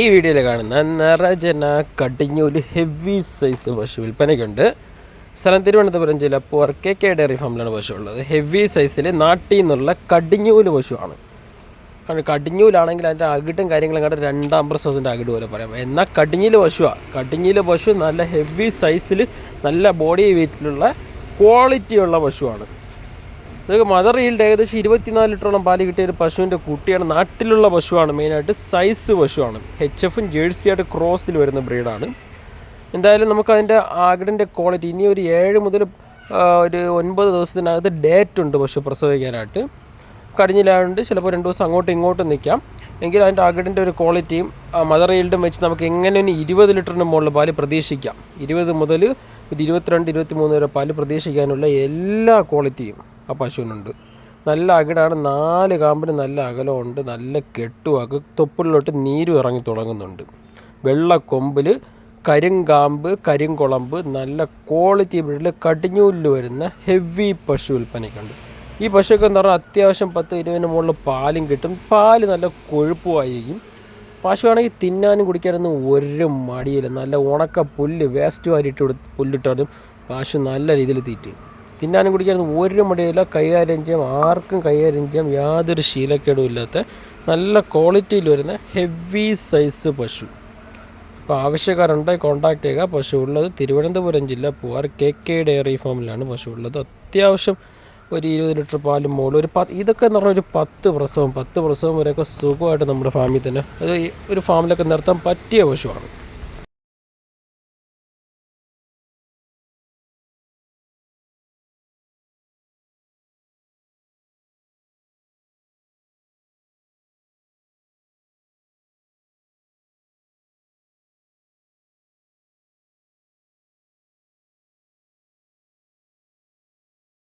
ഈ വീഡിയോയിൽ കാണുന്ന നിറജന ഒരു ഹെവി സൈസ് പശു വിൽപ്പനയ്ക്കുണ്ട്. സ്ഥലം തിരുവനന്തപുരം ജില്ല പുറക്കെ കെ ഡയറി ഫാമിലാണ് പശു ഉള്ളത്. ഹെവി സൈസിൽ നാട്ടിൽ നിന്നുള്ള കടിഞ്ഞൂൽ പശുവാണ്. കാരണം കടിഞ്ഞൂലാണെങ്കിൽ അതിന്റെ അകിട്ടും കാര്യങ്ങളും കണ്ട് രണ്ടാം പ്രസവത്തിന്റെ അകിട് പോലെ പറയാം. എന്നാൽ കടിഞ്ഞിൽ പശുവാണ് കടിഞ്ഞിൽ പശു നല്ല ഹെവി സൈസിൽ നല്ല ബോഡി വെയിറ്റിലുള്ള ക്വാളിറ്റിയുള്ള പശുവാണ്. ഇത് മദർ ഈൽഡ് ഏകദേശം ഇരുപത്തിനാല് ലിറ്ററോളം പാൽ കിട്ടിയ ഒരു പശുവിന്റെ കുട്ടിയാണ്. നാട്ടിലുള്ള പശുവാണ്. മെയിനായിട്ട് സൈസ് പശുവാണ്. എച്ച് എഫും ജേഴ്സിയായിട്ട് ക്രോസിൽ വരുന്ന ബ്രീഡാണ് എന്തായാലും നമുക്ക് അതിന്റെ ആകിടിന്റെ ക്വാളിറ്റി ഇനി ഒരു ഏഴ് മുതൽ ഒരു ഒൻപത് ദിവസത്തിനകത്ത് ഡേറ്റ് ഉണ്ട് പശു പ്രസവിക്കാനായിട്ട്. കടിഞ്ഞിലായതുകൊണ്ട് ചിലപ്പോൾ രണ്ട് ദിവസം അങ്ങോട്ടും ഇങ്ങോട്ടും നിൽക്കാം എങ്കിൽ അതിന്റെ അകിടിന്റെ ഒരു ക്വാളിറ്റിയും മദർ ഈൽഡും വെച്ച് നമുക്ക് എങ്ങനെ ഒരു ഇരുപത് ലിറ്ററിന് മുകളിൽ പാൽ പ്രതീക്ഷിക്കാം. ഇരുപത് മുതൽ ഒരു ഇരുപത്തിരണ്ട് ഇരുപത്തി മൂന്ന് വരെ പാൽ പ്രതീക്ഷിക്കാനുള്ള എല്ലാ ക്വാളിറ്റിയും ആ പശുവിനുണ്ട്. നല്ല അകിടാണ് നാല് കാമ്പിന് നല്ല അകലമുണ്ട് നല്ല കെട്ടുവാക്ക് തൊപ്പിലോട്ട് നീരും ഇറങ്ങി തുടങ്ങുന്നുണ്ട്. വെള്ള കൊമ്പിൽ കരിങ്കാമ്പ് കരിങ്കുളമ്പ് നല്ല ക്വാളിറ്റി ബ്രീഡിൽ കടിഞ്ഞൂലിൽ വരുന്ന ഹെവി പശു വിൽപ്പനയ്ക്കുണ്ട്. ഈ പശുവൊക്കെ എന്ന് പറഞ്ഞാൽ അത്യാവശ്യം പത്ത് ഇരുപതിന് മുകളിൽ പാലും കിട്ടും. പാൽ നല്ല കൊഴുപ്പുമായിരിക്കും. പശുവാണെങ്കിൽ തിന്നാനും കുടിക്കാനൊന്നും ഒരു മടിയില്ല. നല്ല ഉണക്ക പുല്ല് വേസ്റ്റ് വാരിയിട്ട് കൊടുത്ത് പുല്ലിട്ടാലും പശു നല്ല രീതിയിൽ തീറ്റും. തിന്നാനും കുടിക്കാനും ഒരു മടിയില്ല കൈകാര്യം ചെയ്യാം. ആർക്കും കൈകാര്യം ചെയ്യാം യാതൊരു ശീലക്കേടും ഇല്ലാത്ത നല്ല ക്വാളിറ്റിയിൽ വരുന്ന ഹെവി സൈസ് പശു. അപ്പോൾ ആവശ്യക്കാരുണ്ടെങ്കിൽ കോൺടാക്ട് ചെയ്യുക. പശു ഉള്ളത് തിരുവനന്തപുരം ജില്ല പൂവാർ കെ കെ ഡയറി ഫാമിലാണ് പശു ഉള്ളത്. അത്യാവശ്യം ഒരു ഇരുപത് ലിറ്റർ പാലും മോളും. ഒരു പത്ത് ഇതൊക്കെ എന്ന് പറഞ്ഞാൽ ഒരു പത്ത് പ്രസവം പത്ത് പ്രസവം വരെയൊക്കെ സുഖമായിട്ട് നമ്മുടെ ഫാമിൽ തന്നെ അത് ഒരു ഫാമിലൊക്കെ നിർത്താൻ പറ്റിയ പശുവാണ്.